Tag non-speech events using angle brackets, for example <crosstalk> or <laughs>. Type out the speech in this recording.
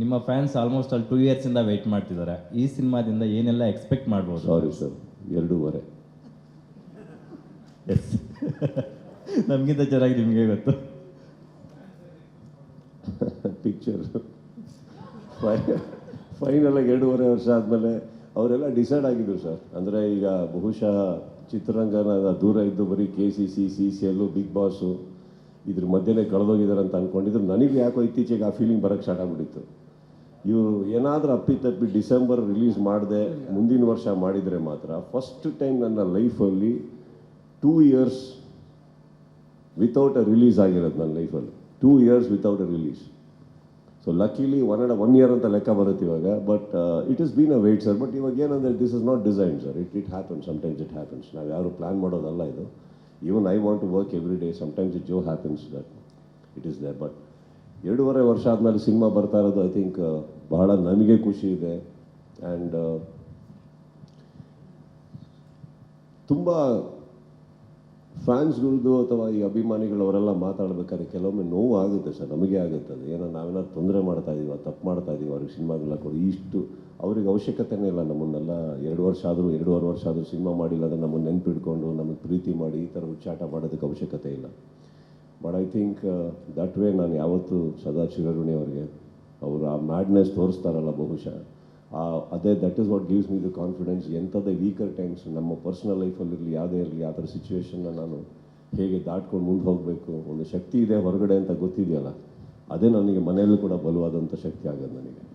ನಿಮ್ಮ fans almost ಅಲ್ಲಿ two ಇಯರ್ಸಿಂದ ವೆಯ್ಟ್ ಮಾಡ್ತಿದ್ದಾರೆ. ಈ ಸಿನಿಮಾದಿಂದ ಏನೆಲ್ಲ ಎಕ್ಸ್ಪೆಕ್ಟ್ ಮಾಡ್ಬೋದು? ಸಾರಿ ಸರ್ ಎರಡೂವರೆ. ಎಸ್ <laughs> ನಮಗಿಂತ ಚೆನ್ನಾಗಿ ನಿಮಗೆ ಗೊತ್ತು. <laughs> ಪಿಕ್ಚರ್ ಫೈನಲಾಗಿ ಎರಡೂವರೆ ವರ್ಷ ಆದಮೇಲೆ ಅವರೆಲ್ಲ ಡಿಸೈಡ್ ಆಗಿದ್ರು ಸರ್ ಅಂದರೆ ಈಗ ಬಹುಶಃ ಚಿತ್ರರಂಗನ ದೂರ ಇದ್ದು ಬರೀ K C C C C ಎಲ್ಲು ಬಿಗ್ ಬಾಸು ಇದ್ರ ಮಧ್ಯೆನೇ ಕಳೆದೋಗಿದ್ದಾರೆ ಅಂತ ಅಂದ್ಕೊಂಡಿದ್ರು ನನಗೆ ಯಾಕೋ ಇತ್ತೀಚೆಗೆ ಆ ಫೀಲಿಂಗ್ ಬರೋಕ್ಕೆ ಸ್ಟಾರ್ಟ್ ಆಗಿಬಿಟ್ಟಿತ್ತು. ಇವರು ಏನಾದರೂ ಅಪ್ಪಿತಪ್ಪಿ ಡಿಸೆಂಬರ್ ರಿಲೀಸ್ ಮಾಡಿದೆ, ಮುಂದಿನ ವರ್ಷ ಮಾಡಿದರೆ ಮಾತ್ರ. ಫಸ್ಟ್ ಟೈಮ್ ನನ್ನ ಲೈಫಲ್ಲಿ two years without a release ಆಗಿರೋದು ನನ್ನ ಲೈಫಲ್ಲಿ two years without a release so luckily one and one year ಅಂತ ಲೆಕ್ಕ ಬರುತ್ತೆ ಇವಾಗ. But it is been a wait sir but ಇವಾಗ ಏನಂದರೆ this is not design sir it it happens sometimes it happens ನಾವು ಯಾರು ಪ್ಲ್ಯಾನ್ ಮಾಡೋದಲ್ಲ ಇದು. Even I want to work every day sometimes it so happens that it is there but ಎರಡೂವರೆ ವರ್ಷ ಆದಮೇಲೆ cinema ಬರ್ತಾ ಇರೋದು ಐ ಥಿಂಕ್ ಬಹಳ ನನಗೆ ಖುಷಿ ಇದೆ. ಆ್ಯಂಡ್ ತುಂಬ ಫ್ಯಾನ್ಸ್ಗಳದ್ದು ಅಥವಾ ಈ ಅಭಿಮಾನಿಗಳು ಅವರೆಲ್ಲ ಮಾತಾಡ್ಬೇಕಾದ್ರೆ ಕೆಲವೊಮ್ಮೆ ನೋವು ಆಗುತ್ತೆ ಸರ್, ನಮಗೆ ಆಗುತ್ತೆ ಅದು. ಏನೋ ನಾವೇನಾದ್ರು ತೊಂದರೆ ಮಾಡ್ತಾ ಇದೀವ, ತಪ್ಪು ಮಾಡ್ತಾ ಇದೀವಿ, ಅವ್ರಿಗೆ ಸಿನಿಮಾಗೆಲ್ಲ ಕೊಡಿ. ಇಷ್ಟು ಅವ್ರಿಗೆ ಅವಶ್ಯಕತೆನೇ ಇಲ್ಲ ನಮ್ಮನ್ನೆಲ್ಲ ಎರಡು ವರ್ಷ ಆದರೂ, ಎರಡೂವರೆ ವರ್ಷ ಆದರೂ ಸಿನಿಮಾ ಮಾಡಿಲ್ಲ ಅಂದರೆ ನಮ್ಮನ್ನು ನೆನ್ಪಿಡ್ಕೊಂಡು ನಮಗೆ ಪ್ರೀತಿ ಮಾಡಿ ಈ ಥರ ಹುಚ್ಚಾಟ ಮಾಡೋದಕ್ಕೆ ಅವಶ್ಯಕತೆ but I think that way ನಾನು ಯಾವತ್ತೂ ಸದಾ ಚಿರಋಣಿ ಅವರಿಗೆ ಅವರು ಆ ಮ್ಯಾಡ್ನೆಸ್ ತೋರಿಸ್ತಾರಲ್ಲ ಬಹುಶಃ. ಆ, ಅದೇ that is what gives me the confidence ಎಂಥದ್ದೇ weaker times ನಮ್ಮ ಪರ್ಸ್ನಲ್ ಲೈಫಲ್ಲಿರಲಿ ಯಾವುದೇ ಇರಲಿ, ಆ ಥರ ಸಿಚುವೇಶನ್ನ ನಾನು ಹೇಗೆ ದಾಟ್ಕೊಂಡು ಮುಂದೆ ಹೋಗಬೇಕು, ಒಂದು ಶಕ್ತಿ ಇದೆ ಹೊರಗಡೆ ಅಂತ ಗೊತ್ತಿದೆಯಲ್ಲ, ಅದೇ ನನಗೆ ಮನೆಯಲ್ಲೂ ಕೂಡ ಬಲವಾದಂಥ ಶಕ್ತಿ ಆಗೋದು ನನಗೆ.